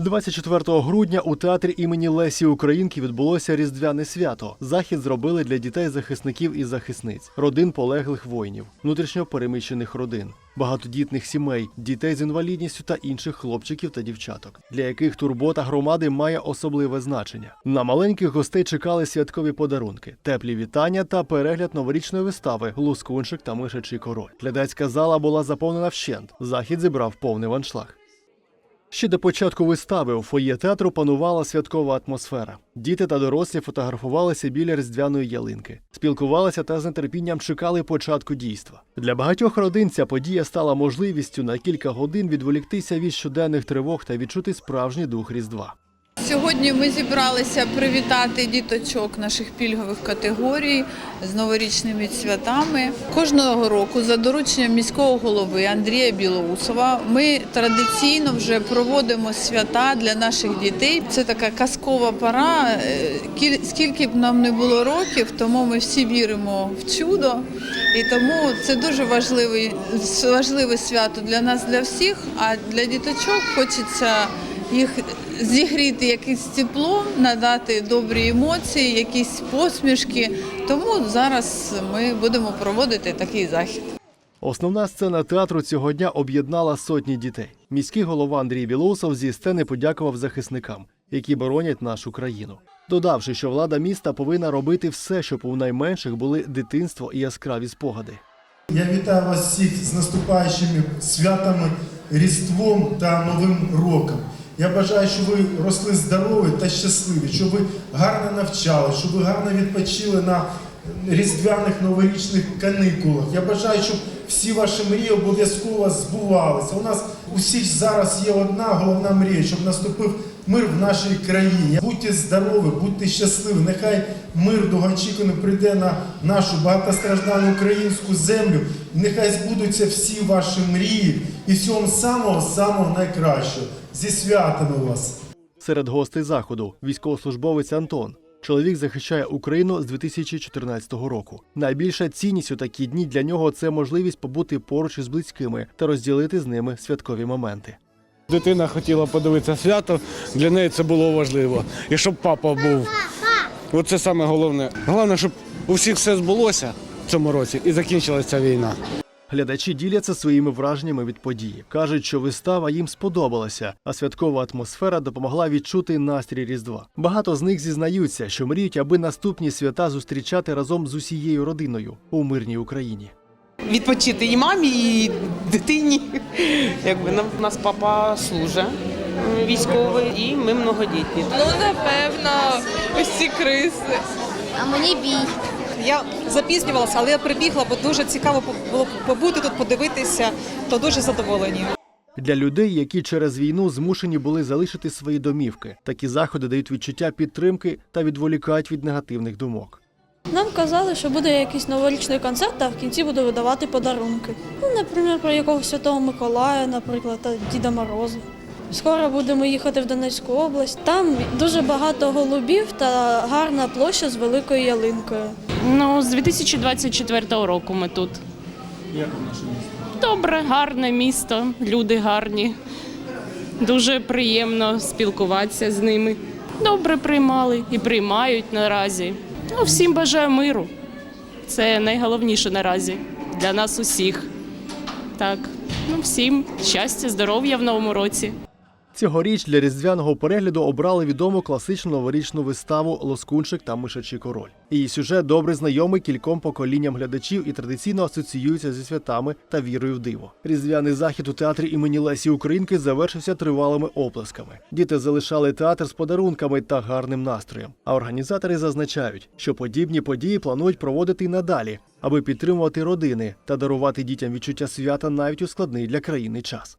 24 грудня у театрі імені Лесі Українки відбулося різдвяне свято. Захід зробили для дітей захисників і захисниць, родин полеглих воїнів, внутрішньо переміщених родин, багатодітних сімей, дітей з інвалідністю та інших хлопчиків та дівчаток, для яких турбота громади має особливе значення. На маленьких гостей чекали святкові подарунки, теплі вітання та перегляд новорічної вистави Лускунчик та мишачий король. Глядацька зала була заповнена вщент. Захід зібрав повний аншлаг. Ще до початку вистави у фоє театру панувала святкова атмосфера. Діти та дорослі фотографувалися біля різдвяної ялинки, спілкувалися та з нетерпінням чекали початку дійства. Для багатьох родин ця подія стала можливістю на кілька годин відволіктися від щоденних тривог та відчути справжній дух Різдва. Сьогодні ми зібралися привітати діточок наших пільгових категорій з новорічними святами. Кожного року за дорученням міського голови Андрія Білоусова ми традиційно вже проводимо свята для наших дітей. Це така казкова пора. Е, Скільки б нам не було років, тому ми всі віримо в чудо. І тому це дуже важливий, важливе свято для нас, для всіх. А для діточок хочеться їх зігріти якесь тепло, надати добрі емоції, якісь посмішки. Тому зараз ми будемо проводити такий захід. Основна сцена театру цього дня об'єднала сотні дітей. Міський голова Андрій Білоусов зі сцени подякував захисникам, які боронять нашу країну, додавши, що влада міста повинна робити все, щоб у найменших були дитинство і яскраві спогади. Я вітаю вас всіх з наступаючими святами, Різдвом та Новим роком. Я бажаю, щоб ви росли здорові та щасливі, щоб ви гарно навчали, щоб ви гарно відпочили на різдвяних новорічних каникулах. Я бажаю, щоб всі ваші мрії обов'язково збувалися. У нас усіх зараз є одна головна мрія, щоб наступив мир в нашій країні. Будьте здорові, будьте щасливі. Нехай мир довгоочікуваний прийде на нашу багатостраждану українську землю. Нехай збудуться всі ваші мрії і всього самого самого найкращого. Зі святами вас! Серед гостей заходу військовослужбовець Антон. Чоловік захищає Україну з 2014 року. Найбільша цінність у такі дні для нього це можливість побути поруч із близькими та розділити з ними святкові моменти. Дитина хотіла подивитися свято, для неї це було важливо. І щоб папа був. Оце саме головне. Головне, щоб у всіх все збулося в цьому році і закінчилася війна. Глядачі діляться своїми враженнями від події. кажуть, що вистава їм сподобалася, а святкова атмосфера допомогла відчути настрій Різдва. Багато з них зізнаються, що мріють, аби наступні свята зустрічати разом з усією родиною у мирній Україні. Відпочити і мамі, і дитині. Якби нам- нас папа служить військовий, і ми многодітні. Ну, напевно, ось ці криси. А мені бій. Я запізнювалася, але я прибігла, бо дуже цікаво було побути тут, подивитися, то дуже задоволені. Для людей, які через війну змушені були залишити свої домівки, такі заходи дають відчуття підтримки та відволікають від негативних думок. Нам казали, що буде якийсь новорічний концерт, а в кінці буду видавати подарунки. Ну, наприклад, про якогось Святого Миколая, наприклад, та Діда Мороза. Скоро будемо їхати в Донецьку область. Там дуже багато голубів та гарна площа з великою ялинкою. Ну, з 2024 року ми тут. Як наше місто? Добре, гарне місто, люди гарні. Дуже приємно спілкуватися з ними. Добре приймали і приймають наразі. Ну, всім бажаю миру. Це найголовніше наразі для нас усіх. Так, ну всім щастя, здоров'я в новому році. Цьогоріч для різдвяного перегляду обрали відому класичну новорічну виставу Лоскунчик та мишачий король. Її сюжет добре знайомий кільком поколінням глядачів і традиційно асоціюється зі святами та вірою в диво. Різдвяний захід у театрі імені Лесі Українки завершився тривалими оплесками. Діти залишали театр з подарунками та гарним настроєм. А організатори зазначають, що подібні події планують проводити й надалі, аби підтримувати родини та дарувати дітям відчуття свята навіть у складний для країни час.